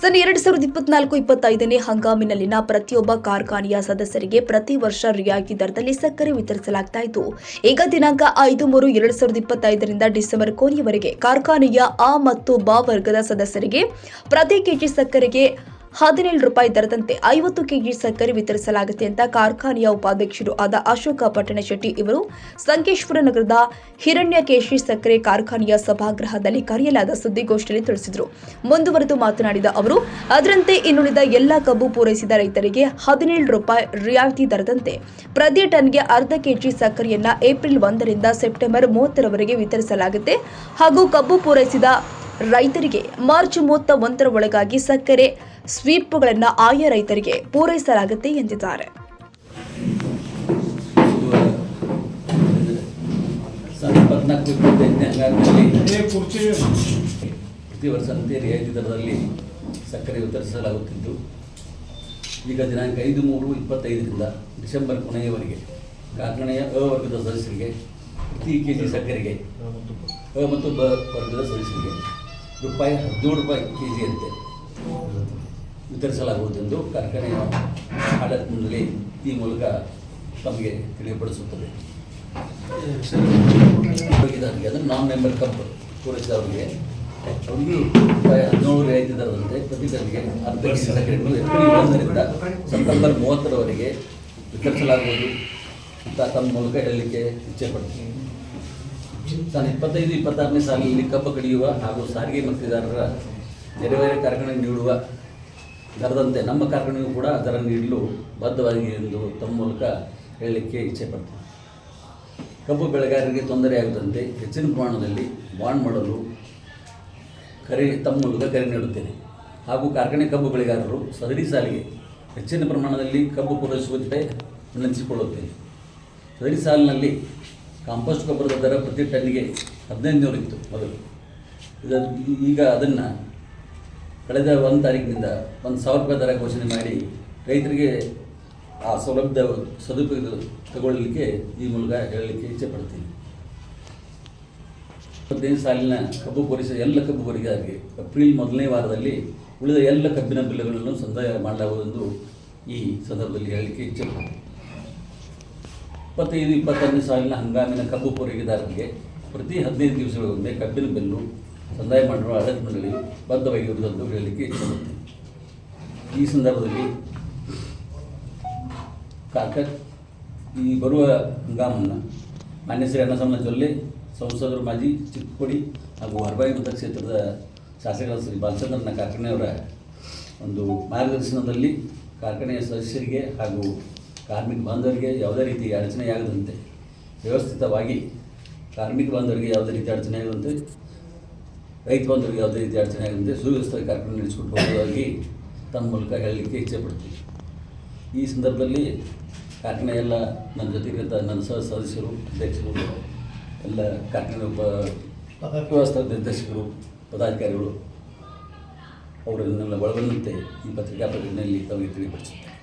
ಸನ್ ಎರಡು ಸಾವಿರದ ಇಪ್ಪತ್ನಾಲ್ಕು ಇಪ್ಪತ್ತೈದನೇ ಹಂಗಾಮಿನಲ್ಲಿನ ಪ್ರತಿಯೊಬ್ಬ ಕಾರ್ಖಾನೆಯ ಸದಸ್ಯರಿಗೆ ಪ್ರತಿ ವರ್ಷ ರಿಯಾಯಿತಿ ದರದಲ್ಲಿ ಸಕ್ಕರೆ ವಿತರಿಸಲಾಗ್ತಾ ಇತ್ತು. ಈಗ ದಿನಾಂಕ ಐದು ಮೂರು ಎರಡು ಸಾವಿರದ ಇಪ್ಪತ್ತೈದರಿಂದ ಡಿಸೆಂಬರ್ ಕೊನೆಯವರೆಗೆ ಕಾರ್ಖಾನೆಯ ಆ ಮತ್ತು ಬ ವರ್ಗದ ಸದಸ್ಯರಿಗೆ ಪ್ರತಿ ಕೆಜಿ ಸಕ್ಕರೆಗೆ ಹದಿನೇಳು ರೂಪಾಯಿ ದರದಂತೆ ಐವತ್ತು ಕೆಜಿ ಸಕ್ಕರೆ ವಿತರಿಸಲಾಗುತ್ತೆ ಅಂತ ಕಾರ್ಖಾನೆಯ ಉಪಾಧ್ಯಕ್ಷರು ಆದ ಅಶೋಕ ಪಟ್ಟಣಶೆಟ್ಟಿ ಇವರು ಸಂಕೇಶ್ವರ ನಗರದ ಹಿರಣ್ಯಕೇಶಿ ಸಕ್ಕರೆ ಕಾರ್ಖಾನೆಯ ಸಭಾಗೃಹದಲ್ಲಿ ಕರೆಯಲಾದ ಸುದ್ದಿಗೋಷ್ಠಿಯಲ್ಲಿ ತಿಳಿಸಿದರು. ಮುಂದುವರೆದು ಮಾತನಾಡಿದ ಅವರು, ಅದರಂತೆ ಇನ್ನುಳಿದ ಎಲ್ಲ ಕಬ್ಬು ಪೂರೈಸಿದ ರೈತರಿಗೆ ಹದಿನೇಳು ರೂಪಾಯಿ ರಿಯಾಯಿತಿ ದರದಂತೆ ಪ್ರತಿ ಟನ್ಗೆ ಅರ್ಧ ಕೆಜಿ ಸಕ್ಕರೆಯನ್ನ ಏಪ್ರಿಲ್ ಒಂದರಿಂದ ಸೆಪ್ಟೆಂಬರ್ ಮೂವತ್ತರವರೆಗೆ ವಿತರಿಸಲಾಗುತ್ತೆ. ಹಾಗೂ ಕಬ್ಬು ಪೂರೈಸಿದ ರೈತರಿಗೆ ಮಾರ್ಚ್ ಮೂವತ್ತ ಒಂದರ ಒಳಗಾಗಿ ಸಕ್ಕರೆ ಸ್ವೀಪ್ಗಳನ್ನು ಆಯಾ ರೈತರಿಗೆ ಪೂರೈಸಲಾಗುತ್ತೆ ಎಂದಿದ್ದಾರೆ. ಪ್ರತಿ ವರ್ಷದಂತೆ ರಿಯಾಯಿತಿ ದರದಲ್ಲಿ ಸಕ್ಕರೆ ವಿತರಿಸಲಾಗುತ್ತಿದ್ದು, ಈಗ ದಿನಾಂಕ ಐದು ಮೂರು ಇಪ್ಪತ್ತೈದರಿಂದ ಡಿಸೆಂಬರ್ ಕೊನೆಯವರೆಗೆ ಕಾರ್ಖಾನೆಯ ಅ ವರ್ಗದ ಸದಸ್ಯರಿಗೆ, ಪ್ರತಿ ಕೆ ಜಿ ಸಕ್ಕರೆಗೆ ಮತ್ತು ಬ ವರ್ಗದ ಸದಸ್ಯರಿಗೆ ರೂಪಾಯಿ ಹದಿನೇಳು ರೂಪಾಯಿ ಕೆ ಜಿಯಂತೆ ವಿತರಿಸಲಾಗುವುದೆಂದು ಕಾರ್ಖಾನೆಯ ಆಡಳಿತದಲ್ಲಿ ಈ ಮೂಲಕ ತಮಗೆ ತಿಳಿಯಪಡಿಸುತ್ತದೆ. ಅಂದರೆ ನಾನ್ ಮೆಂಬರ್ ಕಪ್ ಪೂರೈಸಿದವರಿಗೆ ಅವರಿಗೆ ರೂಪಾಯಿ ಹದಿನೇಳು ರಿಯಾಯಿತಿ ದರದಂತೆ ಪ್ರತಿ ಟನ್ಗೆ ಅರ್ಧ ಸಕ್ಕರೆಯನ್ನು ಏಪ್ರಿಲ್ ಒಂದರಿಂದ ಸೆಪ್ಟೆಂಬರ್ ಮೂವತ್ತರವರೆಗೆ ವಿತರಿಸಲಾಗುವುದು ಅಂತ ತಮ್ಮ ಮೂಲಕ ಹೇಳಲಿಕ್ಕೆ ಇಚ್ಛೆ ಪಡ್ತೀನಿ ತಾನು ಇಪ್ಪತ್ತೈದು ಇಪ್ಪತ್ತಾರನೇ ಸಾಲಿನಲ್ಲಿ ಕಬ್ಬು ಕಡಿಯುವ ಹಾಗೂ ಸಾರಿಗೆ ಮತ್ತಿದಾರರ ನೆರೆವೇರೆ ಕಾರ್ಖಾನೆ ನೀಡುವ ದರದಂತೆ ನಮ್ಮ ಕಾರ್ಖಾನೆಯೂ ಕೂಡ ಅದರ ನೀಡಲು ಬದ್ಧವಾಗಿದೆ ಎಂದು ತಮ್ಮ ಮೂಲಕ ಹೇಳಲಿಕ್ಕೆ ಇಚ್ಛೆ ಪಡ್ತೀನಿ. ಕಬ್ಬು ಬೆಳೆಗಾರರಿಗೆ ತೊಂದರೆಯಾಗದಂತೆ ಹೆಚ್ಚಿನ ಪ್ರಮಾಣದಲ್ಲಿ ಬಾಂಡ್ ಮಾಡಲು ಕರೆ, ತಮ್ಮ ಮೂಲಕ ಕರೆ ನೀಡುತ್ತೇನೆ. ಹಾಗೂ ಕಾರ್ಖಾನೆ ಕಬ್ಬು ಬೆಳೆಗಾರರು ಸದರಿ ಸಾಲಿಗೆ ಹೆಚ್ಚಿನ ಪ್ರಮಾಣದಲ್ಲಿ ಕಬ್ಬು ಪೂರೈಸುವಂತೆ ವಿನಂತಿಸಿಕೊಳ್ಳುತ್ತೇನೆ. ಸದರಿ ಸಾಲಿನಲ್ಲಿ ಕಾಂಪೋಸ್ಟ್ ಗೊಬ್ಬರದ ದರ ಪ್ರತಿ ಟನ್ನಿಗೆ ಹದಿನೈದು ನೂರು ಇತ್ತು ಮೊದಲು. ಈಗ ಅದನ್ನು ಕಳೆದ ಒಂದು ತಾರೀಕಿನಿಂದ ಒಂದು ಸಾವಿರ ರೂಪಾಯಿ ದರ ಘೋಷಣೆ ಮಾಡಿ ರೈತರಿಗೆ ಆ ಸೌಲಭ್ಯ ಸದುಪಯೋಗ ತಗೊಳ್ಳಲಿಕ್ಕೆ ಈ ಮೂಲಕ ಹೇಳಲಿಕ್ಕೆ ಇಚ್ಛೆ ಪಡ್ತೀನಿ. ಹದಿನೈದು ಸಾಲಿನ ಕಬ್ಬು ಪೂರೈಸಿದ ಎಲ್ಲ ಕಬ್ಬು ಬೆಳೆಗಾರರಿಗೆ ಏಪ್ರಿಲ್ ಮೊದಲನೇ ವಾರದಲ್ಲಿ ಉಳಿದ ಎಲ್ಲ ಕಬ್ಬಿನ ಬಿಲ್ಲುಗಳನ್ನು ಸಂದಾಯ ಮಾಡಲಾಗುವುದೆಂದು ಈ ಸಂದರ್ಭದಲ್ಲಿ ಹೇಳಲಿಕ್ಕೆ ಇಚ್ಛೆ ಇಪ್ಪತ್ತೈದು, ಇಪ್ಪತ್ತೊಂದು ಸಾಲಿನ ಹಂಗಾಮಿನ ಕಬ್ಬು ಪೂರೈಕೆದಾರರಿಗೆ ಪ್ರತಿ ಹದಿನೈದು ದಿವಸಗಳಿಗೊಮ್ಮೆ ಕಬ್ಬಿನ ಬೆಲ್ಲು ಸಂದಾಯ ಮಾಡಿರುವ ಆಡಳಿತದಲ್ಲಿ ಮಂಡಳಿ ಇರುವುದನ್ನು ಹೇಳಲಿಕ್ಕೆ ಇಚ್ಛಿಸುತ್ತೆ ಈ ಸಂದರ್ಭದಲ್ಲಿ ಕಾಕ ಈ ಬರುವ ಹಂಗಾಮನ್ನು ಮಾನ್ಯ ಶ್ರೀ ಅನ್ನಸಮ್ಮ ಜೊಲ್ಲೆ, ಸಂಸದರು ಮಾಜಿ ಚಿಕ್ಕೋಡಿ ಹಾಗೂ ಹೊರಬಾಯಿ ಮತಕ್ಷೇತ್ರದ ಶಾಸಕರಾದ ಶ್ರೀ ಬಾಲಚಂದ್ರನ ಕಾರ್ಖಾನೆಯವರ ಒಂದು ಮಾರ್ಗದರ್ಶನದಲ್ಲಿ ಕಾರ್ಖಾನೆಯ ಸದಸ್ಯರಿಗೆ ಹಾಗೂ ಕಾರ್ಮಿಕ ಬಾಂಧವರಿಗೆ ಯಾವುದೇ ರೀತಿ ಅಡಚಣೆಯಾಗದಂತೆ ವ್ಯವಸ್ಥಿತವಾಗಿ ಕಾರ್ಮಿಕ ಬಾಂಧವರಿಗೆ ಯಾವುದೇ ರೀತಿ ಅಡಚಣೆಯಾಗದಂತೆ ರೈತ ಬಾಂಧವರಿಗೆ ಯಾವುದೇ ರೀತಿ ಅಡಚಣೆಯಾಗದಂತೆ ಸುವ್ಯವಸ್ಥೆ ಕಾರ್ಯಕ್ರಮ ನಡೆಸಿಕೊಟ್ಟು ಹೋಗುವುದಾಗಿ ತಮ್ಮ ಮೂಲಕ ಹೇಳಲಿಕ್ಕೆ ಇಚ್ಛೆ ಪಡ್ತೀನಿ. ಈ ಸಂದರ್ಭದಲ್ಲಿ ಕಾರ್ಖಾನೆ ಎಲ್ಲ ನನ್ನ ಜೊತೆಗಿದ್ದ ನನ್ನ ಸಹ ಸದಸ್ಯರು, ಅಧ್ಯಕ್ಷರು, ಎಲ್ಲ ಒಬ್ಬ ವ್ಯವಸ್ಥಾ ನಿರ್ದೇಶಕರು, ಪದಾಧಿಕಾರಿಗಳು ಅವರನ್ನೆಲ್ಲ ಒಳಗೊಂಡಂತೆ ಈ ಪತ್ರಿಕಾ ಪ್ರಕಟಣೆಯಲ್ಲಿ ತಮಗೆ ತಿಳಿಪಡಿಸುತ್ತೇನೆ.